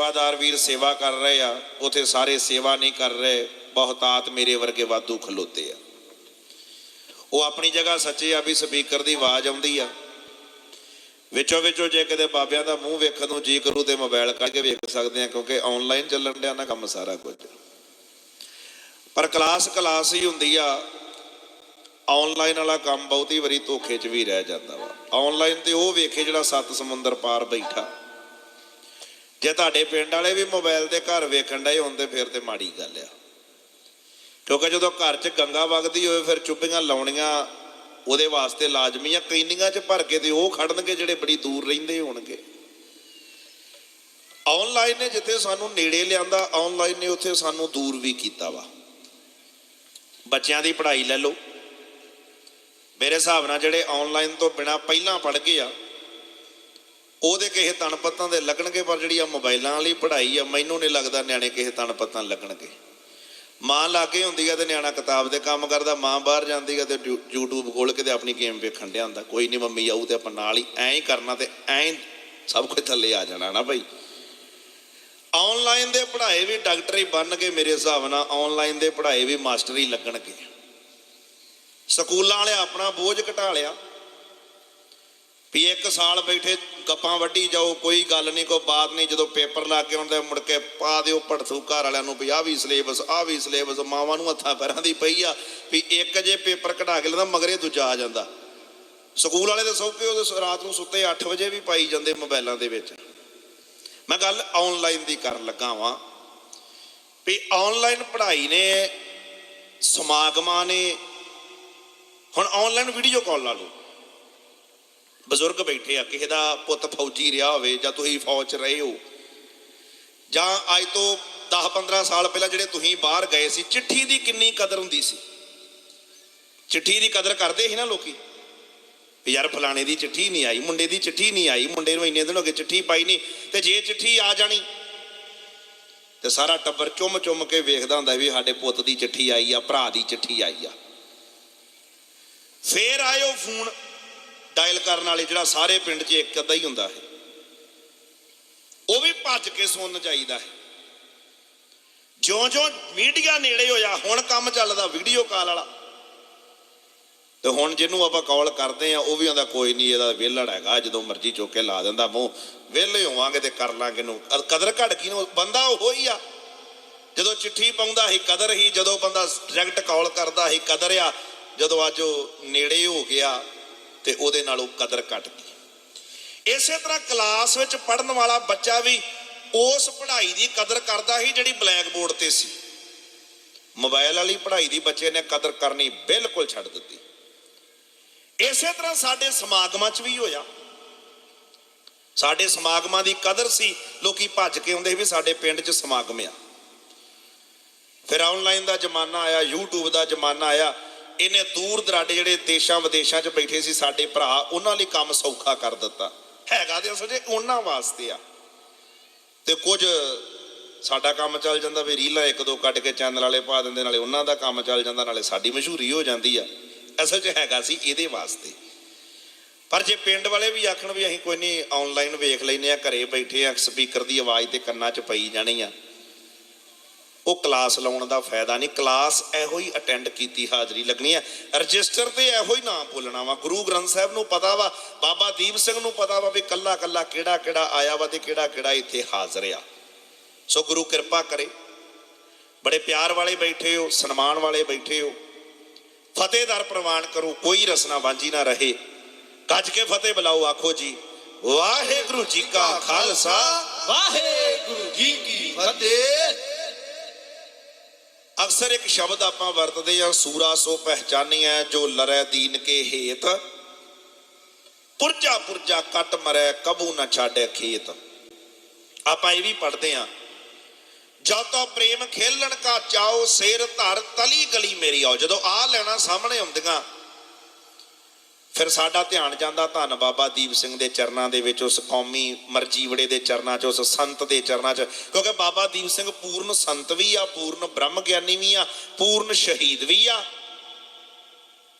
ਸੇਵਾਦਾਰ ਵੀਰ ਸੇਵਾ ਕਰ ਰਹੇ ਆ, ਉਥੇ ਸਾਰੇ ਸੇਵਾ ਨਹੀਂ ਕਰ ਰਹੇ ਬਹੁਤਾਤ ਮੇਰੇ ਵਰਗੇ ਵਾਧੂ ਖਲੋਤੇ ਆ। ਉਹ ਆਪਣੀ ਜਗ੍ਹਾ ਸੱਚੇ ਆ ਵੀ ਸਪੀਕਰ ਦੀ ਆਵਾਜ਼ ਆਉਂਦੀ ਆ। ਵਿੱਚੋਂ ਵਿੱਚੋਂ ਜੇ ਕਿਤੇ ਬਾਬਿਆਂ ਦਾ ਮੂੰਹ ਵੇਖਣ ਨੂੰ ਜੀ ਕਰੂ ਤੇ ਮੋਬਾਈਲ ਕੱਢ ਕੇ ਵੇਖ ਸਕਦੇ ਆ, ਕਿਉਂਕਿ ਆਨਲਾਈਨ ਚੱਲਣ ਡਿਆ ਨਾ ਕੰਮ ਸਾਰਾ ਕੁਝ। ਪਰ ਕਲਾਸ ਕਲਾਸ ਹੀ ਹੁੰਦੀ ਆ ਆਨਲਾਈਨ ਵਾਲਾ ਕੰਮ ਬਹੁਤੀ ਵਾਰੀ ਧੋਖੇ 'ਚ ਵੀ ਰਹਿ ਜਾਂਦਾ ਵਾ। ਆਨਲਾਈਨ ਤੇ ਉਹ ਵੇਖੇ ਜਿਹੜਾ ਸੱਤ ਸਮੁੰਦਰ ਪਾਰ ਬੈਠਾ। ਜੇ ਤੁਹਾਡੇ ਪਿੰਡ ਵਾਲੇ ਵੀ ਮੋਬਾਈਲ ਤੇ ਘਰ ਵੇਖਣ ਡਏ ਹੁੰਦੇ ਫਿਰ ਤੇ ਮਾੜੀ ਗੱਲ ਆ। ਕਿਉਂਕਿ ਜਦੋਂ ਘਰ 'ਚ ਗੰਗਾ ਵਗਦੀ ਹੋਵੇ, ਫਿਰ ਚੁੱਭੀਆਂ ਲਾਉਣੀਆਂ ਉਹਦੇ ਵਾਸਤੇ ਲਾਜ਼ਮੀ ਆ ਕੈਨੀਆਂ 'ਚ ਭਰ ਕੇ ਤੇ ਉਹ ਖੜਨਗੇ ਜਿਹੜੇ ਬੜੀ ਦੂਰ ਰਹਿੰਦੇ ਹੋਣਗੇ। ਆਨਲਾਈਨ ਨੇ ਜਿੱਥੇ ਸਾਨੂੰ ਨੇੜੇ ਲਿਆਂਦਾ, ਆਨਲਾਈਨ ਨੇ ਉੱਥੇ ਸਾਨੂੰ ਦੂਰ ਵੀ ਕੀਤਾ ਵਾ। ਬੱਚਿਆਂ ਦੀ ਪੜ੍ਹਾਈ ਲੈ ਲਓ। ਮੇਰੇ ਹਿਸਾਬ ਨਾਲ ਜਿਹੜੇ ਆਨਲਾਈਨ ਤੋਂ ਬਿਨਾ ਪਹਿਲਾਂ ਪੜ੍ਹ ਗਏ ਆ ਉਹਦੇ ਕਿਸੇ ਤਣ ਪੱਤਾਂ ਦੇ ਲੱਗਣਗੇ, ਪਰ ਜਿਹੜੀ ਆ ਮੋਬਾਈਲਾਂ ਵਾਲੀ ਪੜ੍ਹਾਈ ਆ, ਮੈਨੂੰ ਨਹੀਂ ਲੱਗਦਾ ਨਿਆਣੇ ਕਿਸੇ ਤਣ ਪੱਤਾਂ ਲੱਗਣਗੇ। ਮਾਂ ਲਾਗੇ ਹੁੰਦੀ ਆ ਤੇ ਨਿਆਣਾ ਕਿਤਾਬ ਦੇ ਕੰਮ ਕਰਦਾ, ਮਾਂ ਬਾਹਰ ਜਾਂਦੀ ਆ ਤੇ ਯੂ- YouTube ਖੋਲ ਕੇ ਤੇ ਆਪਣੀ ਗੇਮ ਵੇਖਣ ਡਿਆ ਹੁੰਦਾ। ਕੋਈ ਨਹੀਂ ਮੰਮੀ ਆਊ ਤੇ ਆਪਾਂ ਨਾਲ ਹੀ ਐਂ ਹੀ ਕਰਨਾ ਤੇ ਐਂ ਹੀ ਸਭ ਕੁਝ ਥੱਲੇ ਆ ਜਾਣਾ ਨਾ ਭਾਈ ਆਨਲਾਈਨ ਦੇ ਪੜ੍ਹਾਏ ਵੀ ਡਾਕਟਰੀ ਬਣ ਕੇ ਮੇਰੇ ਹਿਸਾਬ ਨਾਲ ਆਨਲਾਈਨ ਦੇ ਪੜ੍ਹਾਏ ਵੀ ਮਾਸਟਰ ਹੀ ਲੱਗਣਗੇ। ਸਕੂਲਾਂ ਵਾਲੇ ਆਪਣਾ ਬੋਝ ਘਟਾ ਲਿਆ। ਵੀ ਇੱਕ ਸਾਲ ਬੈਠੇ ਗੱਪਾਂ ਵੱਢੀ ਜਾਓ, ਕੋਈ ਗੱਲ ਨਹੀਂ, ਕੋਈ ਬਾਤ ਨਹੀਂ। ਜਦੋਂ ਪੇਪਰ ਲਾ ਕੇ ਆਉਂਦੇ, ਮੁੜ ਕੇ ਪਾ ਦਿਓ ਭੜਥੂ ਘਰ ਵਾਲਿਆਂ ਨੂੰ ਵੀ ਆਹ ਵੀ ਸਿਲੇਬਸ ਆਹ ਵੀ ਸਿਲੇਬਸ ਮਾਵਾਂ ਨੂੰ ਹੱਥਾਂ ਪੈਰਾਂ ਦੀ ਪਈ ਆ ਵੀ ਇੱਕ ਜੇ ਪੇਪਰ ਕਢਾ ਕੇ ਲੈਂਦਾ, ਮਗਰੇ ਦੂਜਾ ਆ ਜਾਂਦਾ। ਸਕੂਲ ਵਾਲੇ ਤਾਂ ਸੌਕੇ ਉਹਦੇ ਰਾਤ ਨੂੰ ਸੁੱਤੇ 8 ਵਜੇ ਵੀ ਪਾਈ ਜਾਂਦੇ ਮੋਬਾਈਲਾਂ ਦੇ ਵਿੱਚ। ਮੈਂ ਗੱਲ ਆਨਲਾਈਨ ਦੀ ਕਰਨ ਲੱਗਾ ਵਾਂ ਵੀ ਆਨਲਾਈਨ ਪੜ੍ਹਾਈ ਨੇ, ਸਮਾਗਮਾਂ ਨੇ, ਹੁਣ ਆਨਲਾਈਨ ਵੀਡੀਓ ਕਾਲ ਲਾ ਲਓ। ਬਜ਼ੁਰਗ ਬੈਠੇ ਆ, ਕਿਸੇ ਦਾ ਪੁੱਤ ਫੌਜੀ ਰਿਹਾ ਹੋਵੇ ਜਾਂ ਤੁਸੀਂ ਫੌਜ 'ਚ ਰਹੇ ਹੋ, ਜਾਂ ਅੱਜ ਤੋਂ 10-15 ਸਾਲ ਪਹਿਲਾਂ ਜਿਹੜੇ ਤੁਸੀਂ ਬਾਹਰ ਗਏ ਸੀ, ਚਿੱਠੀ ਦੀ ਕਿੰਨੀ ਕਦਰ ਹੁੰਦੀ ਸੀ? ਚਿੱਠੀ ਦੀ ਕਦਰ ਕਰਦੇ ਸੀ ਨਾ ਲੋਕੀ? ਵੀ ਯਾਰ ਫਲਾਣੇ ਦੀ ਚਿੱਠੀ ਨਹੀਂ ਆਈ, ਮੁੰਡੇ ਦੀ ਚਿੱਠੀ ਨਹੀਂ ਆਈ, ਮੁੰਡੇ ਨੂੰ ਇੰਨੇ ਦਿਨ ਹੋ ਗਏ ਚਿੱਠੀ ਪਾਈ ਨਹੀਂ, ਤੇ ਜੇ ਚਿੱਠੀ ਆ ਜਾਣੀ, ਤੇ ਸਾਰਾ ਟੱਬਰ ਚੁੰਮ ਚੁੰਮ ਕੇ ਵੇਖਦਾ ਹੁੰਦਾ ਵੀ ਸਾਡੇ ਪੁੱਤ ਦੀ ਚਿੱਠੀ ਆਈ ਆ, ਭਰਾ ਦੀ ਚਿੱਠੀ ਆਈ ਆ। ਫੇਰ ਆਇਓ ਫੋਨ ਡਾਇਲ ਕਰਨ ਵਾਲੇ ਜਿਹੜਾ ਸਾਰੇ ਪਿੰਡ 'ਚ ਇੱਕ ਅੱਧਾ ਹੀ ਹੁੰਦਾ ਹੈ। ਉਹ ਵੀ ਭੱਜ ਕੇ ਸੁਣਨ ਚਾਹੀਦਾ ਹੈ। ਜਿਉਂ-ਜਿਉਂ ਮੀਡੀਆ ਨੇੜੇ ਹੋਇਆ, ਹੁਣ ਕੰਮ ਚੱਲਦਾ ਵੀਡੀਓ ਕਾਲ ਵਾਲਾ। ਤੇ ਹੁਣ ਜਿਹਨੂੰ ਆਪਾਂ ਕਾਲ ਕਰਦੇ ਆ ਉਹ ਵੀ ਆਂਦਾ ਕੋਈ ਨਹੀਂ, ਇਹਦਾ ਵਿਹਲੜ ਹੈਗਾ, ਜਦੋਂ ਮਰਜ਼ੀ ਚੁੱਕ ਕੇ ਲਾ ਦਿੰਦਾ ਮੂੰਹ। ਵਿਹਲੇ ਹੋਵਾਂਗੇ ਤੇ ਕਰ ਲਾਂਗੇ ਨੂੰ ਕਦਰ ਘਟ ਗਈ ਨੂੰ, ਬੰਦਾ ਉਹ ਹੀ ਆ। ਜਦੋਂ ਚਿੱਠੀ ਪਾਉਂਦਾ ਸੀ, ਕਦਰ ਹੀ, ਜਦੋਂ ਬੰਦਾ ਡਾਇਰੈਕਟ ਕਾਲ ਕਰਦਾ ਸੀ, ਕਦਰ ਆ। ਜਦੋਂ ਅੱਜ ਉਹ ਨੇੜੇ ਹੋ ਗਿਆ ਤੇ ਉਹਦੇ ਨਾਲ ਉਹ ਕਦਰ ਘਟ ਗਈ ਇਸੇ ਤਰ੍ਹਾਂ ਕਲਾਸ ਵਿੱਚ ਪੜਨ ਵਾਲਾ ਬੱਚਾ ਵੀ ਉਸ ਪੜ੍ਹਾਈ ਦੀ ਕਦਰ ਕਰਦਾ ਸੀ ਜਿਹੜੀ ਬਲੈਕ ਬੋਰਡ ਤੇ ਸੀ। ਮੋਬਾਈਲ ਵਾਲੀ ਪੜ੍ਹਾਈ ਦੀ ਬੱਚੇ ਨੇ ਕਦਰ ਕਰਨੀ ਬਿਲਕੁਲ ਛੱਡ ਦਿੱਤੀ। ਇਸੇ ਤਰ੍ਹਾਂ ਸਾਡੇ ਸਮਾਗਮਾਂ 'ਚ ਵੀ ਹੋਇਆ। ਸਾਡੇ ਸਮਾਗਮਾਂ ਦੀ ਕਦਰ ਸੀ, ਲੋਕੀ ਭੱਜ ਕੇ ਆਉਂਦੇ ਸੀ ਵੀ ਸਾਡੇ ਪਿੰਡ 'ਚ ਸਮਾਗਮ ਆ। ਫਿਰ ਆਨਲਾਈਨ ਦਾ ਜ਼ਮਾਨਾ ਆਇਆ, YouTube ਦਾ ਜ਼ਮਾਨਾ ਆਇਆ। ਇਹਨੇ ਦੂਰ ਦਰਾਡੇ ਜਿਹੜੇ ਦੇਸ਼ਾਂ ਵਿਦੇਸ਼ਾਂ 'ਚ ਬੈਠੇ ਸੀ ਸਾਡੇ ਭਰਾ, ਉਹਨਾਂ ਲਈ ਕੰਮ ਸੌਖਾ ਕਰ ਦਿੱਤਾ। ਹੈਗਾ ਤੇ ਅਸਲ 'ਚ ਉਹਨਾਂ ਵਾਸਤੇ ਆ। ਤੇ ਕੁਝ ਸਾਡਾ ਕੰਮ ਚੱਲ ਜਾਂਦਾ, ਵੀ ਰੀਲਾਂ ਇੱਕ ਦੋ ਕੱਢ ਕੇ ਚੈਨਲ ਵਾਲੇ ਪਾ ਦਿੰਦੇ, ਨਾਲੇ ਉਹਨਾਂ ਦਾ ਕੰਮ ਚੱਲ ਜਾਂਦਾ, ਨਾਲੇ ਸਾਡੀ ਮਸ਼ਹੂਰੀ ਹੋ ਜਾਂਦੀ ਆ। ਅਸਲ 'ਚ ਹੈਗਾ ਸੀ ਇਹਦੇ ਵਾਸਤੇ। ਪਰ ਜੇ ਪਿੰਡ ਵਾਲੇ ਵੀ ਆਖਣ ਵੀ ਅਸੀਂ ਕੋਈ ਨਹੀਂ ਆਨਲਾਈਨ ਵੇਖ ਲੈਨੇ ਆ, ਘਰੇ ਬੈਠੇ ਆ ਸਪੀਕਰ ਦੀ ਆਵਾਜ਼ ਤੇ ਕੰਨਾਂ 'ਚ ਪਈ ਜਾਣੀ ਆ। ਉਹ ਕਲਾਸ ਲਾਉਣ ਦਾ ਫਾਇਦਾ ਨਹੀਂ। ਕਲਾਸ ਇਹੋ ਹੀ ਅਟੈਂਡ ਕੀਤੀ ਹਾਜ਼ਰੀ ਲੱਗਣੀ ਹੈ। ਰਜਿਸਟਰ ਤੇ ਇਹੋ ਹੀ ਨਾਮ ਬੋਲਣਾ ਵਾ। ਗੁਰੂ ਗ੍ਰੰਥ ਸਾਹਿਬ ਨੂੰ ਪਤਾ ਵਾ, ਬਾਬਾ ਦੀਪ ਸਿੰਘ ਨੂੰ ਪਤਾ ਵਾ ਵੀ ਕੱਲਾ ਕੱਲਾ ਕਿਹੜਾ ਕਿਹੜਾ ਆਇਆ ਵਾ ਤੇ ਕਿਹੜਾ ਕਿਹੜਾ ਇੱਥੇ ਹਾਜ਼ਰ ਆ। ਸੋ ਗੁਰੂ ਕਿਰਪਾ ਕਰੇ। ਬੜੇ ਪਿਆਰ ਵਾਲੇ ਬੈਠੇ ਹੋ, ਸਨਮਾਨ ਵਾਲੇ ਬੈਠੇ ਹੋ। ਫਤਿਹਦਾਰ ਪ੍ਰਵਾਨ ਕਰੋ, ਕੋਈ ਰਸਨਾ ਵਾਂਝੀ ਨਾ ਰਹੇ। ਗੱਜ ਕੇ ਫਤਿਹ ਬੁਲਾਓ, ਆਖੋ ਜੀ, ਵਾਹਿਗੁਰੂ ਜੀ ਕਾ ਖਾਲਸਾ। ਵਾਹਿਗੁਰੂ ਜੀ ਕੀ ਫਤਿਹ। ਅਕਸਰ ਇੱਕ ਸ਼ਬਦ ਆਪਾਂ ਵਰਤਦੇ ਹਾਂ, ਸੂਰਾ ਸੋ ਪਹਿਚਾਨੀਐ ਜੋ ਲਰੈ ਦੀਨ ਕੇ ਹੇਤ। ਪੁਰਜਾ ਪੁਰਜਾ ਕੱਟ ਮਰੈ, ਕਬੂ ਨਾ ਛਾੜੈ ਖੇਤ। ਆਪਾਂ ਇਹ ਵੀ ਪੜ੍ਹਦੇ ਹਾਂ ਜਦ ਤੋਂ ਪ੍ਰੇਮ ਖੇਲਣ ਕਾ ਚਾਓ, ਸਿਰ ਧਰ ਤਲੀ ਗਲੀ ਮੇਰੀ ਆਓ। ਜਦੋਂ ਆ ਲੈਣਾ ਸਾਹਮਣੇ ਆਉਂਦੀਆਂ ਫਿਰ ਸਾਡਾ ਧਿਆਨ ਜਾਂਦਾ ਧੰਨ ਬਾਬਾ ਦੀਪ ਸਿੰਘ ਦੇ ਚਰਨਾਂ ਦੇ ਵਿੱਚ, ਉਸ ਕੌਮੀ ਮਰਜੀਵੜੇ ਦੇ ਚਰਨਾਂ 'ਚ, ਉਸ ਸੰਤ ਦੇ ਚਰਨਾਂ 'ਚ। ਕਿਉਂਕਿ ਬਾਬਾ ਦੀਪ ਸਿੰਘ ਪੂਰਨ ਸੰਤ ਵੀ ਆ, ਪੂਰਨ ਬ੍ਰਹਮ ਗਿਆਨੀ ਵੀ ਆ, ਪੂਰਨ ਸ਼ਹੀਦ ਵੀ ਆ।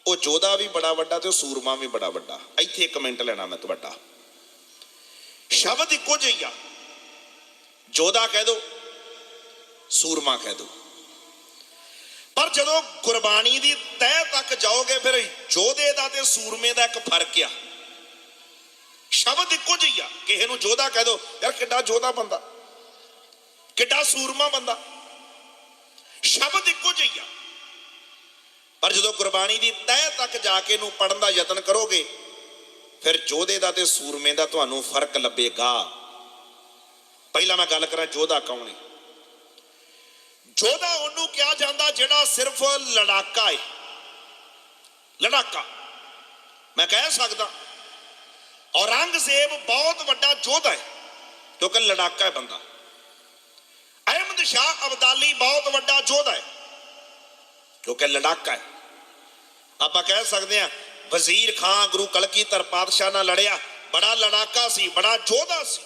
ਉਹ ਜੋਧਾ ਵੀ ਬੜਾ ਵੱਡਾ ਤੇ ਉਹ ਸੂਰਮਾ ਵੀ ਬੜਾ ਵੱਡਾ। ਇੱਥੇ ਇੱਕ ਮਿੰਟ ਲੈਣਾ ਮੈਂ ਤੁਹਾਡਾ। ਸ਼ਬਦ ਇੱਕੋ ਜਿਹਾ ਆ। ਜੋਧਾ ਕਹਿ ਦੋ, ਸੂਰਮਾ ਕਹਿ ਦੋ। ਜਦੋਂ ਗੁਰਬਾਣੀ ਦੀ ਤਹਿ ਤੱਕ ਜਾਓਗੇ, ਫਿਰ ਯੋਧੇ ਦਾ ਤੇ ਸੂਰਮੇ ਦਾ ਇੱਕ ਫ਼ਰਕ ਆ। ਸ਼ਬਦ ਇੱਕੋ ਜਿਹਾ ਕਿਸੇ ਨੂੰ ਯੋਧਾ ਕਹਿ ਦੋ, ਯਾਰ ਕਿੱਡਾ ਯੋਧਾ ਬੰਦਾ, ਕਿੱਡਾ ਸੂਰਮਾ ਬੰਦਾ। ਸ਼ਬਦ ਇੱਕੋ ਜਿਹਾ ਪਰ ਜਦੋਂ ਗੁਰਬਾਣੀ ਦੀ ਤਹਿ ਤੱਕ ਜਾ ਕੇ ਇਹਨੂੰ ਪੜਨ ਦਾ ਯਤਨ ਕਰੋਗੇ, ਫਿਰ ਯੋਧੇ ਦਾ ਤੇ ਸੂਰਮੇ ਦਾ ਤੁਹਾਨੂੰ ਫ਼ਰਕ ਲੱਭੇਗਾ। ਪਹਿਲਾਂ ਮੈਂ ਗੱਲ ਕਰਾਂ ਯੋਧਾ ਕੌਣ ਹੈ ਜੋਧਾ ਉਹਨੂੰ ਕਿਹਾ ਜਾਂਦਾ ਜਿਹੜਾ ਸਿਰਫ ਲੜਾਕਾ ਹੈ ਲੜਾਕਾ। ਮੈਂ ਕਹਿ ਸਕਦਾ, ਔਰੰਗਜ਼ੇਬ ਬਹੁਤ ਵੱਡਾ ਯੋਧਾ ਹੈ ਕਿਉਂਕਿ ਲੜਾਕਾ ਹੈ ਬੰਦਾ। ਅਹਿਮਦ ਸ਼ਾਹ ਅਬਦਾਲੀ ਬਹੁਤ ਵੱਡਾ ਯੋਧਾ ਹੈ ਕਿਉਂਕਿ ਲੜਾਕਾ ਹੈ ਆਪਾਂ ਕਹਿ ਸਕਦੇ ਹਾਂ, ਵਜ਼ੀਰ ਖਾਨ ਗੁਰੂ ਕਲਗੀਧਰ ਪਾਤਸ਼ਾਹ ਨਾਲ ਲੜਿਆ, ਬੜਾ ਲੜਾਕਾ ਸੀ, ਬੜਾ ਯੋਧਾ ਸੀ।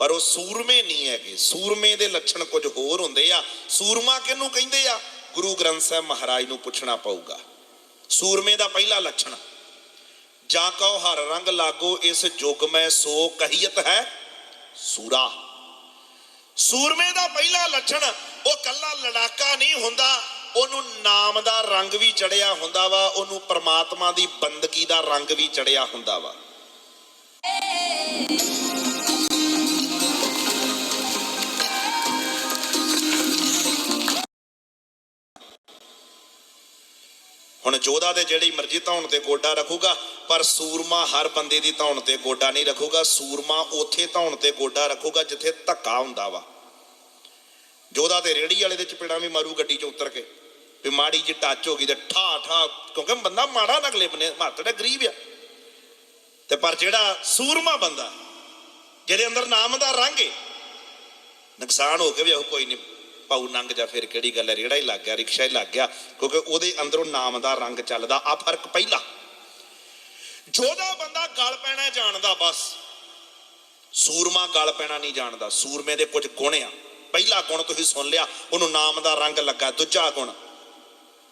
ਪਰ ਉਹ ਸੂਰਮੇ ਨਹੀਂ ਹੈਗੇ। ਸੂਰਮੇ ਦੇ ਲੱਛਣ ਕੁਝ ਹੋਰ ਹੁੰਦੇ ਆ। ਸੂਰਮਾ ਕਿਹਨੂੰ ਕਹਿੰਦੇ ਆ? ਗੁਰੂ ਗ੍ਰੰਥ ਸਾਹਿਬ ਮਹਾਰਾਜ ਨੂੰ ਪੁੱਛਣਾ ਪਊਗਾ। ਸੂਰਮੇ ਦਾ ਪਹਿਲਾ ਲੱਛਣ, ਜਾਂ ਕਉ ਹਰ ਰੰਗ ਲਾਗੋ ਇਸ ਜੁਗ ਮੈਂ ਸੋ ਕਹੀਤ ਹੈ ਸੂਰਾ। ਸੂਰਮੇ ਦਾ ਪਹਿਲਾ ਲੱਛਣ, ਉਹ ਕੱਲਾ ਲੜਾਕਾ ਨਹੀਂ ਹੁੰਦਾ। ਉਹਨੂੰ ਨਾਮ ਦਾ ਰੰਗ ਵੀ ਚੜਿਆ ਹੁੰਦਾ ਵਾ। ਉਹਨੂੰ ਪ੍ਰਮਾਤਮਾ ਦੀ ਬੰਦਗੀ ਦਾ ਰੰਗ ਵੀ ਚੜਿਆ ਹੁੰਦਾ ਵਾ। ਹੁਣ ਜੋਧਾ ਦੇ ਜਿਹੜੀ ਮਰਜ਼ੀ ਧੌਣ ਤੇ ਗੋਡਾ ਰੱਖੂਗਾ, ਪਰ ਸੂਰਮਾ ਹਰ ਬੰਦੇ ਦੀ ਧੌਣ ਤੇ ਗੋਡਾ ਨਹੀਂ ਰੱਖੂਗਾ, ਸੂਰਮਾ ਉਥੇ ਧੌਣ ਤੇ ਗੋਡਾ ਰੱਖੂਗਾ ਜਿੱਥੇ ਧੱਕਾ ਹੁੰਦਾ ਵਾ। ਜੋਧਾ ਤੇ ਰੇੜੀ ਵਾਲੇ ਦੇ ਚਪੇੜਾ ਵੀ ਮਾਰੂ ਗੱਡੀ 'ਚ ਉਤਰ ਕੇ, ਵੀ ਮਾੜੀ ਜਿਹੀ ਟੱਚ ਹੋ ਗਈ ਤੇ ਠਾ ਠਾ ਕਿਉਂਕਿ ਬੰਦਾ ਮਾੜਾ ਨਾ ਅਗਲੇ ਬਨੇ ਮਾਤੜਾ ਗਰੀਬ ਆ। ਤੇ ਪਰ ਜਿਹੜਾ ਸੂਰਮਾ ਬੰਦਾ, ਜਿਹਦੇ ਅੰਦਰ ਨਾਮ ਦਾ ਰੰਗ ਹੈ ਨੁਕਸਾਨ ਹੋ ਕੇ ਵੀ ਉਹ ਕੋਈ ਨਹੀਂ। ਪਾਉ ਨੰਗ ਜਾਂ ਫਿਰ ਕਿਹੜੀ ਗੱਲ ਹੈ, ਰੇੜਾ ਹੀ ਲੱਗ ਗਿਆ, ਰਿਕਸ਼ਾ ਹੀ ਲੱਗ ਗਿਆ, ਕਿਉਂਕਿ ਉਹਦੇ ਅੰਦਰੋਂ ਨਾਮ ਦਾ ਰੰਗ ਚੱਲਦਾ ਆ ਫ਼ਰਕ ਪਹਿਲਾ। ਜੋਦਾ ਬੰਦਾ ਗਲ ਪੈਣਾ ਜਾਣਦਾ ਬਸ। ਸੂਰਮਾ ਗਲ ਪੈਣਾ ਨਹੀਂ ਜਾਣਦਾ, ਸੂਰਮੇ ਦੇ ਕੁਝ ਗੁਣ ਆ। ਪਹਿਲਾ ਗੁਣ ਤੁਸੀਂ ਸੁਣ ਲਿਆ, ਉਹਨੂੰ ਨਾਮ ਦਾ ਰੰਗ ਲੱਗਾ, ਦੂਜਾ ਗੁਣ।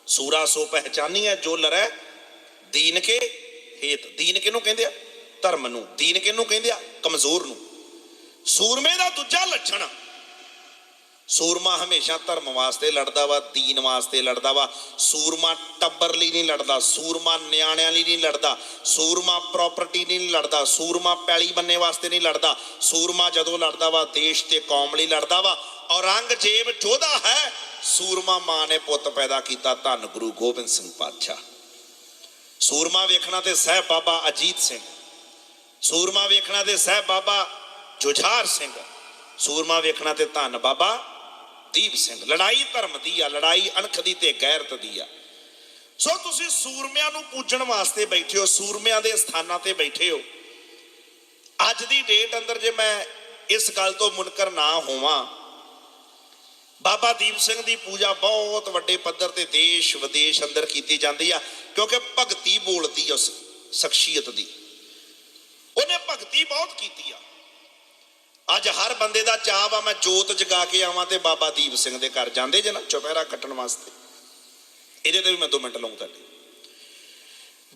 ਸੂਰਾ ਸੋ ਪਹਿਚਾਨੀ ਹੈ, ਜੋ ਲਰੈ ਦੀਨ ਕੇ ਹੇਤ। ਦੀਨ ਕਿਹਨੂੰ ਕਹਿੰਦੇ ਆ? ਧਰਮ ਨੂੰ। ਦੀਨ ਕਿਹਨੂੰ ਕਹਿੰਦੇ ਆ? ਕਮਜ਼ੋਰ ਨੂੰ। ਸੂਰਮੇ ਦਾ ਦੂਜਾ ਲੱਛਣ। ਸੂਰਮਾ ਹਮੇਸ਼ਾ ਧਰਮ ਵਾਸਤੇ ਲੜਦਾ ਵਾ, ਦੀਨ ਵਾਸਤੇ ਲੜਦਾ ਵਾ। ਸੂਰਮਾ ਟੱਬਰ ਲਈ ਨਹੀਂ ਲੜਦਾ, ਸੂਰਮਾ ਨਿਆਣਿਆਂ ਲਈ ਨਹੀਂ ਲੜਦਾ, ਸੂਰਮਾ ਪ੍ਰਾਪਰਟੀ ਲਈ ਨਹੀਂ ਲੜਦਾ, ਸੂਰਮਾ ਪੈਲੀ ਬੰਨੇ ਵਾਸਤੇ ਨਹੀਂ ਲੜਦਾ। ਸੂਰਮਾ ਜਦੋਂ ਲੜਦਾ ਵਾ, ਦੇਸ਼ ਤੇ ਕੌਮ ਲਈ ਲੜਦਾ ਵਾ। ਔਰੰਗਜ਼ੇਬ ਜੋਧਾ ਹੈ, ਸੂਰਮਾ ਮਾਂ ਨੇ ਪੁੱਤ ਪੈਦਾ ਕੀਤਾ, ਧੰਨ ਗੁਰੂ ਗੋਬਿੰਦ ਸਿੰਘ ਪਾਤਸ਼ਾਹ। ਸੂਰਮਾ ਵੇਖਣਾ ਤੇ ਸਹਿਬ ਬਾਬਾ ਅਜੀਤ ਸਿੰਘ। ਸੂਰਮਾ ਵੇਖਣਾ ਤੇ ਸਹਿਬ ਬਾਬਾ ਜੁਝਾਰ ਸਿੰਘ। ਸੂਰਮਾ ਵੇਖਣਾ ਤੇ ਧੰਨ ਬਾਬਾ ਦੀਪ ਸਿੰਘ, ਲੜਾਈ ਧਰਮ ਦੀ ਆ, ਲੜਾਈ ਅਣਖ ਦੀ ਤੇ ਗੈਰਤ ਦੀ ਆ। ਸੋ ਤੁਸੀਂ ਸੂਰਮਿਆਂ ਨੂੰ ਪੂਜਣ ਵਾਸਤੇ ਬੈਠੇ ਹੋ, ਸੂਰਮਿਆਂ ਦੇ ਸਥਾਨਾਂ ਤੇ ਬੈਠੇ ਹੋ। ਅੱਜ ਦੀ ਡੇਟ ਅੰਦਰ ਜੇ ਮੈਂ ਇਸ ਗੱਲ ਤੋਂ ਮੁਨਕਰ ਨਾ ਹੋਵਾਂ, ਬਾਬਾ ਦੀਪ ਸਿੰਘ ਦੀ ਪੂਜਾ ਬਹੁਤ ਵੱਡੇ ਪੱਧਰ ਤੇ ਦੇਸ਼ ਵਿਦੇਸ਼ ਅੰਦਰ ਕੀਤੀ ਜਾਂਦੀ ਆ, ਕਿਉਂਕਿ ਭਗਤੀ ਬੋਲਦੀ ਆ ਉਸ ਸ਼ਖਸੀਅਤ ਦੀ। ਉਹਨੇ ਭਗਤੀ ਬਹੁਤ ਕੀਤੀ ਆ। ਅੱਜ ਹਰ ਬੰਦੇ ਦਾ ਚਾਹ ਵਾ, ਮੈਂ ਜੋਤ ਜਗਾ ਕੇ ਆਵਾਂ ਤੇ ਬਾਬਾ ਦੀਪ ਸਿੰਘ ਦੇ ਘਰ ਜਾਂਦੇ ਜੇ ਨਾ, ਚੁਪਹਿਰਾ ਕੱਟਣ ਵਾਸਤੇ। ਇਹਦੇ ਤੇ ਵੀ ਮੈਂ 2 ਮਿੰਟ ਲਾਉਂ ਤੁਹਾਡੇ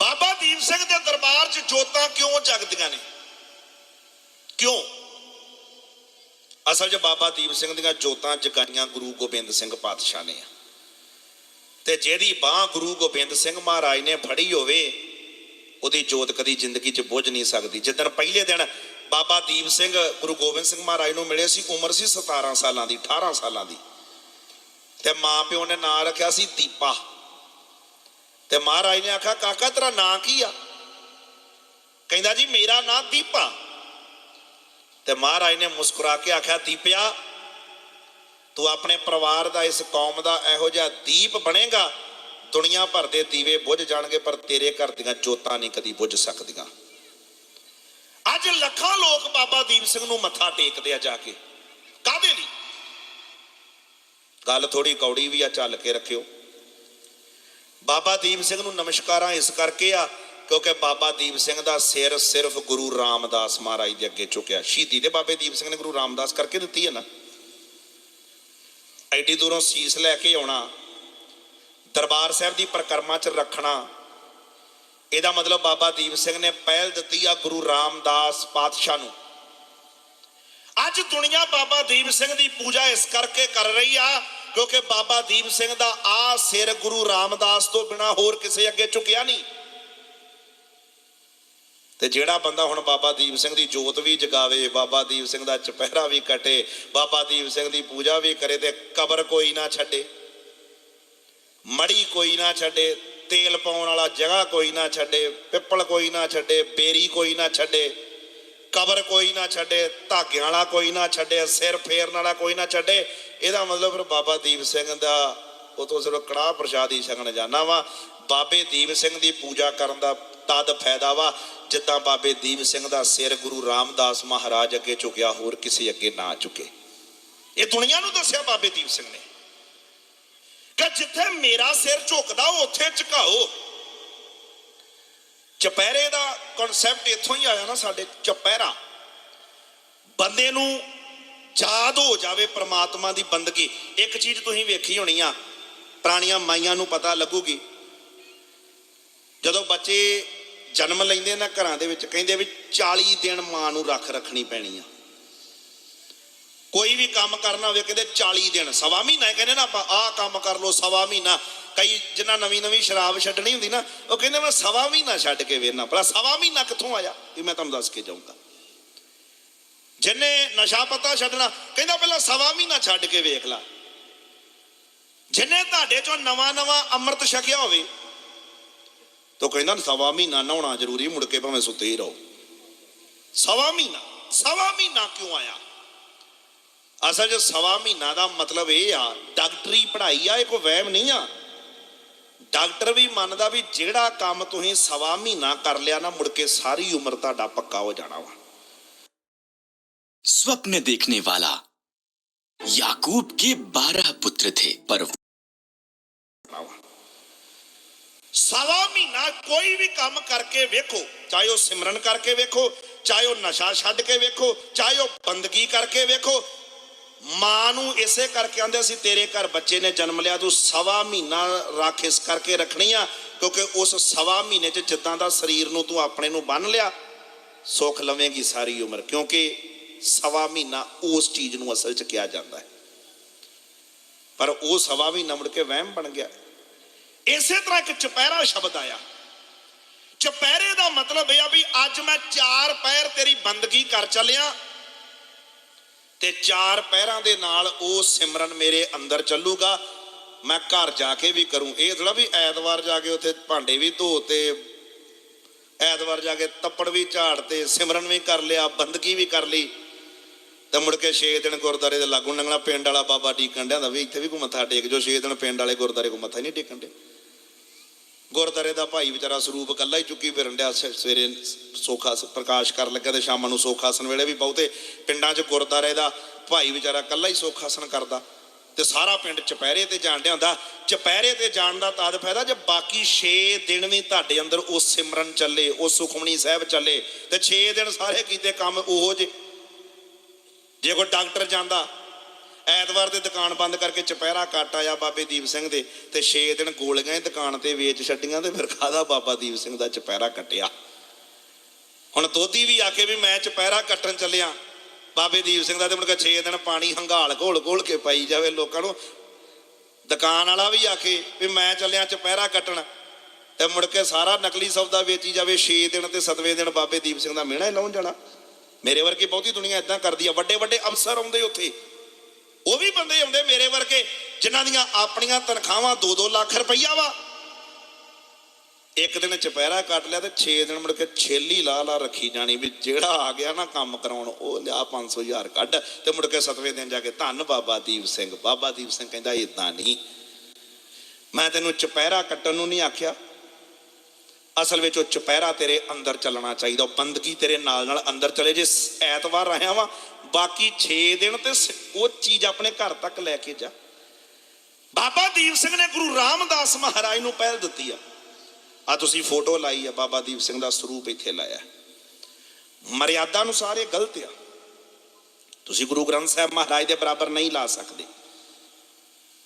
ਬਾਬਾ ਦੀਪ ਸਿੰਘ ਦੇ ਦਰਬਾਰ 'ਚ ਜੋਤਾਂ ਕਿਉਂ ਜਗਦੀਆਂ ਨੇ? ਕਿਉਂ? ਅਸਲ 'ਚ ਬਾਬਾ ਦੀਪ ਸਿੰਘ ਦੀਆਂ ਜੋਤਾਂ ਜਗਾਈਆਂ ਗੁਰੂ ਗੋਬਿੰਦ ਸਿੰਘ ਪਾਤਸ਼ਾਹ ਨੇ ਤੇ ਜਿਹਦੀ ਬਾਹ ਗੁਰੂ ਗੋਬਿੰਦ ਸਿੰਘ ਮਹਾਰਾਜ ਨੇ ਫੜੀ ਹੋਵੇ, ਉਹਦੀ ਜੋਤ ਕਦੀ ਜ਼ਿੰਦਗੀ 'ਚ ਬੁੱਝ ਨਹੀਂ ਸਕਦੀ। ਜਿੱਦਣ ਪਹਿਲੇ ਦਿਨ ਬਾਬਾ ਦੀਪ ਸਿੰਘ, ਗੁਰੂ ਗੋਬਿੰਦ ਸਿੰਘ ਮਹਾਰਾਜ ਨੂੰ ਮਿਲੇ ਸੀ, ਉਮਰ ਸੀ 17 ਸਾਲਾਂ ਦੀ 18 ਸਾਲਾਂ ਦੀ। ਤੇ ਮਾਂ ਪਿਓ ਨੇ ਨਾਂ ਰੱਖਿਆ ਸੀ ਦੀਪਾ। ਤੇ ਮਹਾਰਾਜ ਨੇ ਆਖਿਆ, ਕਾਕਾ, ਤੇਰਾ ਨਾਂ ਕੀ ਆ? ਕਹਿੰਦਾ ਜੀ, ਮੇਰਾ ਨਾਂ ਦੀਪਾ। ਤੇ ਮਹਾਰਾਜ ਨੇ ਮੁਸਕਰਾ ਕੇ ਆਖਿਆ, ਦੀਪਿਆ, ਤੂੰ ਆਪਣੇ ਪਰਿਵਾਰ ਦਾ, ਇਸ ਕੌਮ ਦਾ ਇਹੋ ਜਿਹਾ ਦੀਪ ਬਣੇਗਾ, ਦੁਨੀਆ ਭਰ ਦੇ ਦੀਵੇ ਬੁੱਝ ਜਾਣਗੇ, ਪਰ ਤੇਰੇ ਘਰ ਦੀਆਂ ਜੋਤਾਂ ਨਹੀਂ ਕਦੀ ਬੁੱਝ ਸਕਦੀਆਂ। ਅੱਜ ਲੱਖਾਂ ਲੋਕ ਬਾਬਾ ਦੀਪ ਸਿੰਘ ਨੂੰ ਮੱਥਾ ਟੇਕਦੇ ਆ ਜਾ ਕੇ। ਕਾਦੇ ਲਈ? ਗੱਲ ਥੋੜੀ ਕੌੜੀ ਵੀ ਆ, ਚੱਲ ਕੇ ਰੱਖਿਓ। ਬਾਬਾ ਦੀਪ ਸਿੰਘ ਨੂੰ ਨਮਸਕਾਰਾਂ ਇਸ ਕਰਕੇ ਆ, ਕਿਉਂਕਿ ਬਾਬਾ ਦੀਪ ਸਿੰਘ ਦਾ ਸਿਰ ਸਿਰਫ ਗੁਰੂ ਰਾਮਦਾਸ ਮਹਾਰਾਜ ਦੇ ਅੱਗੇ ਝੁਕਿਆ ਸ਼ਹੀਦੀ ਤੇ ਬਾਬੇ ਦੀਪ ਸਿੰਘ ਨੇ ਗੁਰੂ ਰਾਮਦਾਸ ਕਰਕੇ ਦਿੱਤੀ ਹੈ ਨਾ। ਐਡੀ ਦੂਰੋਂ ਸੀਸ ਲੈ ਕੇ ਆਉਣਾ, ਦਰਬਾਰ ਸਾਹਿਬ ਦੀ ਪ੍ਰਕਰਮਾ 'ਚ ਰੱਖਣਾ ਇਹਦਾ ਮਤਲਬ ਬਾਬਾ ਦੀਪ ਸਿੰਘ ਨੇ ਪਹਿਲ ਦਿੱਤੀ ਆ ਗੁਰੂ ਰਾਮਦਾਸ ਪਾਤਸ਼ਾਹ ਨੂੰ। ਅੱਜ ਦੁਨੀਆ ਬਾਬਾ ਦੀਪ ਸਿੰਘ ਦੀ ਪੂਜਾ ਇਸ ਕਰਕੇ ਕਰ ਰਹੀ ਆ ਕਿਉਂਕਿ ਬਾਬਾ ਦੀਪ ਸਿੰਘ ਦਾ ਆ ਸਿਰ ਗੁਰੂ ਰਾਮਦਾਸ ਤੋਂ ਬਿਨਾ ਹੋਰ ਕਿਸੇ ਅੱਗੇ ਝੁਕਿਆ ਨਹੀਂ। ਤੇ ਜਿਹੜਾ ਬੰਦਾ ਹੁਣ ਬਾਬਾ ਦੀਪ ਸਿੰਘ ਦੀ ਜੋਤ ਵੀ ਜਗਾਵੇ, ਬਾਬਾ ਦੀਪ ਸਿੰਘ ਦਾ ਚਪਹਿਰਾ ਵੀ ਕਟੇ, ਬਾਬਾ ਦੀਪ ਸਿੰਘ ਦੀ ਪੂਜਾ ਵੀ ਕਰੇ ਤੇ ਕਬਰ ਕੋਈ ਨਾ ਛੱਡੇ। ਮੜੀ ਕੋਈ ਨਾ ਛੱਡੇ। ਤੇਲ ਪਾਉਣ ਵਾਲਾ ਜਗ੍ਹਾ ਕੋਈ ਨਾ ਛੱਡੇ, ਪਿੱਪਲ ਕੋਈ ਨਾ ਛੱਡੇ, ਬੇਰੀ ਕੋਈ ਨਾ ਛੱਡੇ, ਕਬਰ ਕੋਈ ਨਾ ਛੱਡੇ ਧਾਗਿਆਂ ਵਾਲਾ ਕੋਈ ਨਾ ਛੱਡੇ, ਸਿਰ ਫੇਰਨ ਵਾਲਾ ਕੋਈ ਨਾ ਛੱਡੇ। ਇਹਦਾ ਮਤਲਬ ਫਿਰ ਬਾਬਾ ਦੀਪ ਸਿੰਘ ਦਾ ਉਹ ਤੋਂ ਸਿਰਫ ਕੜਾਹ ਪ੍ਰਸ਼ਾਦ ਹੀ ਛਕਣ ਜਾਣਾ ਵਾ। ਬਾਬੇ ਦੀਪ ਸਿੰਘ ਦੀ ਪੂਜਾ ਕਰਨ ਦਾ ਤਦ ਫਾਇਦਾ ਵਾ, ਜਿੱਦਾਂ ਬਾਬੇ ਦੀਪ ਸਿੰਘ ਦਾ ਸਿਰ ਗੁਰੂ ਰਾਮਦਾਸ ਮਹਾਰਾਜ ਅੱਗੇ ਝੁਕਿਆ, ਹੋਰ ਕਿਸੇ ਅੱਗੇ ਨਾ ਝੁਕੇ। ਇਹ ਦੁਨੀਆ ਨੂੰ ਦੱਸਿਆ ਬਾਬੇ ਦੀਪ ਸਿੰਘ ਨੇ। ਕਿ ਜਿੱਥੇ ਮੇਰਾ ਸਿਰ ਝੁਕਦਾ, ਉੱਥੇ ਝੁਕਾਓ। ਚਪਹਿਰੇ ਦਾ ਕਨਸੈਪਟ ਇੱਥੋਂ ਹੀ ਆਇਆ ਨਾ ਸਾਡੇ ਚਪਹਿਰਾ। ਬੰਦੇ ਨੂੰ ਯਾਦ ਹੋ ਜਾਵੇ ਪ੍ਰਮਾਤਮਾ ਦੀ ਬੰਦਗੀ। ਇੱਕ ਚੀਜ਼ ਤੁਸੀਂ ਵੇਖੀ ਹੋਣੀ ਆ, ਪੁਰਾਣੀਆਂ ਮਾਈਆਂ ਨੂੰ ਪਤਾ ਲੱਗੂਗੀ। ਜਦੋਂ ਬੱਚੇ ਜਨਮ ਲੈਂਦੇ ਨਾ ਘਰਾਂ ਦੇ ਵਿੱਚ, ਕਹਿੰਦੇ ਵੀ 40 ਦਿਨ ਮਾਂ ਨੂੰ ਰੱਖ ਰੱਖਣੀ ਪੈਣੀ ਆ। ਕੋਈ ਵੀ ਕੰਮ ਕਰਨਾ ਹੋਵੇ, ਕਹਿੰਦੇ 40 ਦਿਨ, ਸਵਾ ਮਹੀਨਾ ਕਹਿੰਦੇ ਨਾ ਆਪਾਂ, ਆਹ ਕੰਮ ਕਰ ਲਓ, ਸਵਾ ਮਹੀਨਾ। ਕਈ ਜਿਨ੍ਹਾਂ ਨਵੀਂ ਨਵੀਂ ਸ਼ਰਾਬ ਛੱਡਣੀ ਹੁੰਦੀ ਨਾ, ਉਹ ਕਹਿੰਦੇ ਮੈਂ ਸਵਾ ਮਹੀਨਾ ਛੱਡ ਕੇ ਵੇਖਣਾ, ਭਲਾ ਸਵਾ ਮਹੀਨਾ ਕਿੱਥੋਂ ਆਇਆ? ਇਹ ਮੈਂ ਤੁਹਾਨੂੰ ਦੱਸ ਕੇ ਜਾਊਂਗਾ। ਜਿੰਨੇ ਨਸ਼ਾ ਪਤਾ ਛੱਡਣਾ, ਕਹਿੰਦਾ ਪਹਿਲਾਂ ਸਵਾ ਮਹੀਨਾ ਛੱਡ ਕੇ ਵੇਖ ਲਾ। ਜਿੰਨੇ ਤੁਹਾਡੇ ਚੋਂ ਨਵਾਂ ਨਵਾਂ ਅੰਮ੍ਰਿਤ ਛਕਿਆ ਹੋਵੇ, ਤੋ ਕਹਿੰਦਾ ਸਵਾ ਮਹੀਨਾ ਨਹਾਉਣਾ ਜ਼ਰੂਰੀ, ਮੁੜ ਕੇ ਭਾਵੇਂ ਸੁੱਤੇ ਹੀ ਰਹੋ। ਸਵਾ ਮਹੀਨਾ ਸਵਾ ਮਹੀਨਾ ਕਿਉਂ ਆਇਆ? ਅਸਲ 'ਚ ਸਵਾ ਮਹੀਨਾ ਦਾ ਮਤਲਬ ਇਹ ਆ ਡਾਕਟਰੀ ਪੜ੍ਹਾਈ ਆ ਇਹ ਕੋਈ ਵਹਿਮ ਨਹੀਂ ਆ ਡਾਕਟਰ ਵੀ ਮੰਨਦਾ ਵੀ ਜਿਹੜਾ ਕੰਮ ਤੁਸੀਂ ਸਵਾ ਮਹੀਨਾ ਕਰ ਲਿਆ ਨਾ ਮੁੜ ਕੇ ਸਾਰੀ ਉਮਰ ਤੁਹਾਡਾ ਪੱਕਾ ਹੋ ਜਾਣਾ ਵਾ स्वप्न देखने वाला याकूब के बारह पुत्र थे पर ਸਵਾ ਮਹੀਨਾ ਕੋਈ ਵੀ ਕੰਮ ਕਰਕੇ ਵੇਖੋ ਚਾਹੇ ਉਹ ਸਿਮਰਨ ਕਰਕੇ ਵੇਖੋ ਚਾਹੇ ਉਹ ਨਸ਼ਾ ਛੱਡ ਕੇ ਵੇਖੋ ਚਾਹੇ ਉਹ ਬੰਦਗੀ ਕਰਕੇ ਵੇਖੋ ਮਾਂ ਨੂੰ ਇਸੇ ਕਰਕੇ ਆਂਦੇ ਸੀ ਤੇਰੇ ਘਰ ਬੱਚੇ ਨੇ ਜਨਮ ਲਿਆ, ਤੂੰ ਸਵਾ ਮਹੀਨਾ ਰੱਖ ਇਸ ਕਰਕੇ ਰੱਖਣੀ ਆ, ਕਿਉਂਕਿ ਉਸ ਸਵਾ ਮਹੀਨੇ 'ਚ ਜਿੱਦਾਂ ਦਾ ਸਰੀਰ ਨੂੰ ਤੂੰ ਆਪਣੇ ਨੂੰ ਬੰਨ ਲਿਆ, ਸੁੱਖ ਲਵੇਂਗੀ ਸਾਰੀ ਉਮਰ, ਕਿਉਂਕਿ ਸਵਾ ਮਹੀਨਾ ਉਸ ਚੀਜ਼ ਨੂੰ ਅਸਲ 'ਚ ਕਿਹਾ ਜਾਂਦਾ ਹੈ। ਪਰ ਉਹ ਸਵਾ ਮਹੀਨਾ ਮੁੜ ਕੇ ਵਹਿਮ ਬਣ ਗਿਆ। ਇਸੇ ਤਰ੍ਹਾਂ ਇੱਕ ਚੁਪਹਿਰਾ ਸ਼ਬਦ ਆਇਆ। ਚੁਪਹਿਰੇ ਦਾ ਮਤਲਬ ਇਹ ਆ ਵੀ ਅੱਜ ਮੈਂ ਚਾਰ ਪੈਰ ਤੇਰੀ ਬੰਦਗੀ ਕਰ ਚੱਲਿਆ ਤੇ ਚਾਰ ਪਹਿਰਾਂ ਦੇ ਨਾਲ ਉਹ ਸਿਮਰਨ ਮੇਰੇ ਅੰਦਰ ਚੱਲੂਗਾ। ਮੈਂ ਘਰ ਜਾ ਕੇ ਵੀ ਕਰੂੰ। ਇਹ ਥੋੜਾ ਵੀ ਐਤਵਾਰ ਜਾ ਕੇ ਉੱਥੇ ਭਾਂਡੇ ਵੀ ਧੋ ਤੇ ਐਤਵਾਰ ਜਾ ਕੇ ਤੱਪੜ ਵੀ ਝਾੜ ਤੇ ਸਿਮਰਨ ਵੀ ਕਰ ਲਿਆ, ਬੰਦਗੀ ਵੀ ਕਰ ਲਈ। ਤੇ ਮੁੜ ਕੇ 6 ਦਿਨ ਗੁਰਦਾਰੇ ਦੇ ਲਾਗੂ ਨੰਗਣਾ ਪਿੰਡ ਵਾਲਾ ਬਾਬਾ ਟੀਕਣ ਡਿਆ ਦਾ ਵੀ ਇੱਥੇ ਵੀ ਕੋ ਮੱਥਾ ਟੇਕ ਜੋ 6 ਦਿਨ ਪਿੰਡ ਵਾਲੇ ਗੁਰਦਾਰੇ ਕੋ ਮੱਥਾ ਹੀ ਨਹੀਂ ਟੇਕਣ ਦੇ ਗੁਰਦਾਰੇ ਦਾ ਭਾਈ ਵਿਚਾਰਾ ਸਰੂਪ ਕੱਲਾ ਹੀ ਚੁੱਕੀ ਫਿਰਨ ਡਿਆ ਸਵੇਰੇ ਸੋਖਾ ਸ- ਪ੍ਰਕਾਸ਼ ਕਰਨ ਲੱਗਾ ਤੇ ਸ਼ਾਮਾਂ ਨੂੰ ਸੋਖਾਸਨ ਵੇਲੇ ਵੀ ਬਹੁਤੇ ਪਿੰਡਾਂ 'ਚ ਗੁਰਦਾਰੇ ਦਾ ਭਾਈ ਵਿਚਾਰਾ ਕੱਲਾ ਹੀ ਸੋਖਾਸਨ ਕਰਦਾ ਤੇ ਸਾਰਾ ਪਿੰਡ ਚਪਹਿਰੇ ਤੇ ਜਾਣ ਡਿਆ ਚਪਹਿਰੇ ਤੇ ਜਾਣ ਦਾ ਤਦ ਫਾਇਦਾ ਜੇ ਬਾਕੀ 6 ਦਿਨ ਵੀ ਤੁਹਾਡੇ ਅੰਦਰ ਉਹ ਸਿਮਰਨ ਚੱਲੇ, ਉਹ ਸੁਖਮਣੀ ਸਾਹਿਬ ਚੱਲੇ ਤੇ 6 ਦਿਨ ਸਾਰੇ ਕੀਤੇ ਕੰਮ ਉਹੋ ਜੇ ਜੇ ਕੋਈ ਡਾਕਟਰ ਜਾਂਦਾ ਐਤਵਾਰ ਦੇ ਦੁਕਾਨ ਬੰਦ ਕਰਕੇ ਚਪਹਿਰਾ ਕੱਟ ਆਇਆ ਬਾਬੇ ਦੀਪ ਸਿੰਘ ਦੇ ਤੇ 6 ਦਿਨ ਗੋਲੀਆਂ ਹੀ ਦੁਕਾਨ ਤੇ ਵੇਚ ਛੱਡੀਆਂ ਤੇ ਫਿਰ ਖਾਦਾ ਬਾਬਾ ਦੀਪ ਸਿੰਘ ਦਾ ਚਪਹਿਰਾ ਕੱਟਿਆ। ਹੁਣ ਦੋਧੀ ਵੀ ਆ ਕੇ ਵੀ ਮੈਂ ਚਪਹਿਰਾ ਕੱਟਣ ਚੱਲਿਆ। ਬਾਬੇ ਦੀਪ ਸਿੰਘ ਦਾ ਤੇ ਮੁੜ ਕੇ 6 ਦਿਨ ਪਾਣੀ ਹੰਗਾਲ ਘੋਲ ਘੋਲ ਕੇ ਪਾਈ ਜਾਵੇ ਲੋਕਾਂ ਨੂੰ। ਦੁਕਾਨ ਵਾਲਾ ਵੀ ਆ ਕੇ ਵੀ ਮੈਂ ਚੱਲਿਆ ਚਪਹਿਰਾ ਕੱਟਣ ਤੇ ਮੁੜ ਕੇ ਸਾਰਾ ਨਕਲੀ ਸੌਦਾ ਵੇਚੀ ਜਾਵੇ 6 ਦਿਨ ਤੇ 7ਵੇਂ ਦਿਨ ਬਾਬੇ ਦੀਪ ਸਿੰਘ ਦਾ ਮਿਹਣਾ ਹੀ ਲਾਉਣ ਜਾਣਾ। ਮੇਰੇ ਵਰਗੀ ਬਹੁਤੀ ਦੁਨੀਆ ਇਦਾਂ ਕਰਦੀ ਆ। ਵੱਡੇ ਵੱਡੇ ਅਫਸਰ ਆਉਂਦੇ ਉੱਥੇ। ਉਹ ਵੀ ਬੰਦੇ ਆਉਂਦੇ ਮੇਰੇ ਵਰਗੇ, ਜਿਨ੍ਹਾਂ ਦੀਆਂ ਆਪਣੀਆਂ ਤਨਖਾਹਾਂ 2-2 ਲੱਖ ਰੁਪਈਆ ਵਾ। ਇੱਕ ਦਿਨ ਚਪਹਿਰਾ ਕੱਟ ਲਿਆ ਤੇ 6 ਦਿਨ ਮੁੜ ਕੇ ਛੇਲੀ ਲਾ ਲਾ ਰੱਖੀ ਜਾਣੀ ਵੀ ਜਿਹੜਾ ਆ ਗਿਆ ਨਾ ਕੰਮ ਕਰਾਉਣ, ਉਹ ਲਿਆ 500 ਹਜ਼ਾਰ ਕੱਢ ਤੇ ਮੁੜ ਕੇ 7ਵੇਂ ਦਿਨ ਜਾ ਕੇ ਧੰਨ ਬਾਬਾ ਦੀਪ ਸਿੰਘ, ਬਾਬਾ ਦੀਪ ਸਿੰਘ ਕਹਿੰਦਾ ਇਦਾਂ ਨਹੀਂ। ਮੈਂ ਤੈਨੂੰ ਚਪਹਿਰਾ ਕੱਟਣ ਨੂੰ ਨਹੀਂ ਆਖਿਆ। ਅਸਲ ਵਿੱਚ ਉਹ ਚੁਪਹਿਰਾ ਤੇਰੇ ਅੰਦਰ ਚੱਲਣਾ ਚਾਹੀਦਾ, ਉਹ ਬੰਦਗੀ ਤੇਰੇ ਨਾਲ ਨਾਲ ਅੰਦਰ ਚਲੇ। ਜੇ ਐਤਵਾਰ ਆਇਆ ਵਾ ਬਾਕੀ 6 ਦਿਨ ਤੇ ਸ- ਉਹ ਚੀਜ਼ ਆਪਣੇ ਘਰ ਤੱਕ ਲੈ ਕੇ ਜਾ। ਬਾਬਾ ਦੀਪ ਸਿੰਘ ਨੇ ਗੁਰੂ ਰਾਮਦਾਸ ਮਹਾਰਾਜ ਨੂੰ ਪਹਿਲ ਦਿੱਤੀ ਆ। ਆ ਤੁਸੀਂ ਫੋਟੋ ਲਾਈ ਆ, ਬਾਬਾ ਦੀਪ ਸਿੰਘ ਦਾ ਸਰੂਪ ਇੱਥੇ ਲਾਇਆ। ਮਰਿਆਦਾ ਅਨੁਸਾਰ ਇਹ ਗਲਤ ਆ। ਤੁਸੀਂ ਗੁਰੂ ਗ੍ਰੰਥ ਸਾਹਿਬ ਮਹਾਰਾਜ ਦੇ ਬਰਾਬਰ ਨਹੀਂ ਲਾ ਸਕਦੇ।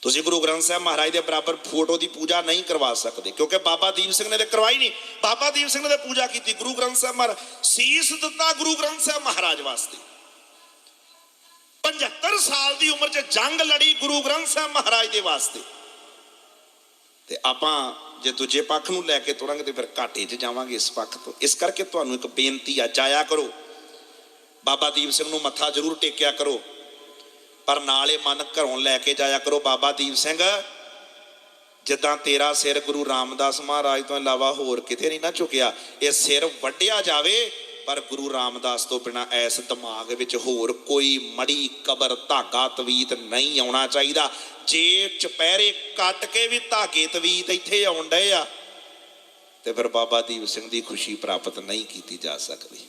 ਤੁਸੀਂ ਗੁਰੂ ਗ੍ਰੰਥ ਸਾਹਿਬ ਮਹਾਰਾਜ ਦੇ ਬਰਾਬਰ ਫੋਟੋ ਦੀ ਪੂਜਾ ਨਹੀਂ ਕਰਵਾ ਸਕਦੇ, ਕਿਉਂਕਿ ਬਾਬਾ ਦੀਪ ਸਿੰਘ ਨੇ ਤੇ ਕਰਵਾਈ ਨਹੀਂ। ਬਾਬਾ ਦੀਪ ਸਿੰਘ ਨੇ ਤੇ ਪੂਜਾ ਕੀਤੀ। ਗੁਰੂ ਗ੍ਰੰਥ ਸਾਹਿਬ ਮਹਾਰਾਜ ਸੀਸ ਦਿੱਤਾ ਗੁਰੂ ਗ੍ਰੰਥ ਸਾਹਿਬ ਮਹਾਰਾਜ ਵਾਸਤੇ। 75 ਸਾਲ ਦੀ ਉਮਰ 'ਚ ਜੰਗ ਲੜੀ ਗੁਰੂ ਗ੍ਰੰਥ ਸਾਹਿਬ ਮਹਾਰਾਜ ਦੇ ਵਾਸਤੇ। ਤੇ ਆਪਾਂ ਜੇ ਦੂਜੇ ਪੱਖ ਨੂੰ ਲੈ ਕੇ ਤੁਰਾਂਗੇ ਤੇ ਫਿਰ ਘਾਟੇ 'ਚ ਜਾਵਾਂਗੇ ਇਸ ਪੱਖ ਤੋਂ। ਇਸ ਕਰਕੇ ਤੁਹਾਨੂੰ ਇੱਕ ਬੇਨਤੀ ਆ, ਜਾਇਆ ਕਰੋ। ਬਾਬਾ ਦੀਪ ਸਿੰਘ ਨੂੰ ਮੱਥਾ ਜ਼ਰੂਰ ਟੇਕਿਆ ਕਰੋ। ਪਰ ਨਾਲੇ ਮਨ ਘਰੋਂ ਲੈ ਕੇ ਜਾਇਆ ਕਰੋ। ਬਾਬਾ ਦੀਪ ਸਿੰਘ, ਜਿੱਦਾਂ ਤੇਰਾ ਸਿਰ ਗੁਰੂ ਰਾਮਦਾਸ ਮਹਾਰਾਜ ਤੋਂ ਇਲਾਵਾ ਹੋਰ ਕਿਤੇ ਨਹੀਂ ਨਾ ਝੁਕਿਆ, ਇਹ ਸਿਰ ਵੱਢਿਆ ਜਾਵੇ ਪਰ ਗੁਰੂ ਰਾਮਦਾਸ ਤੋਂ ਬਿਨਾ ਐਸ ਦਿਮਾਗ ਵਿੱਚ ਹੋਰ ਕੋਈ ਮੜੀ ਕਬਰ ਧਾਗਾ ਤਵੀਤ ਨਹੀਂ ਆਉਣਾ ਚਾਹੀਦਾ। ਜੇ ਚਪਹਿਰੇ ਕੱਟ ਕੇ ਵੀ ਧਾਗੇ ਤਵੀਤ ਇੱਥੇ ਆਉਣ ਡਏ ਆ। ਤੇ ਫਿਰ ਬਾਬਾ ਦੀਪ ਸਿੰਘ ਦੀ ਖੁਸ਼ੀ ਪ੍ਰਾਪਤ ਨਹੀਂ ਕੀਤੀ ਜਾ ਸਕਦੀ।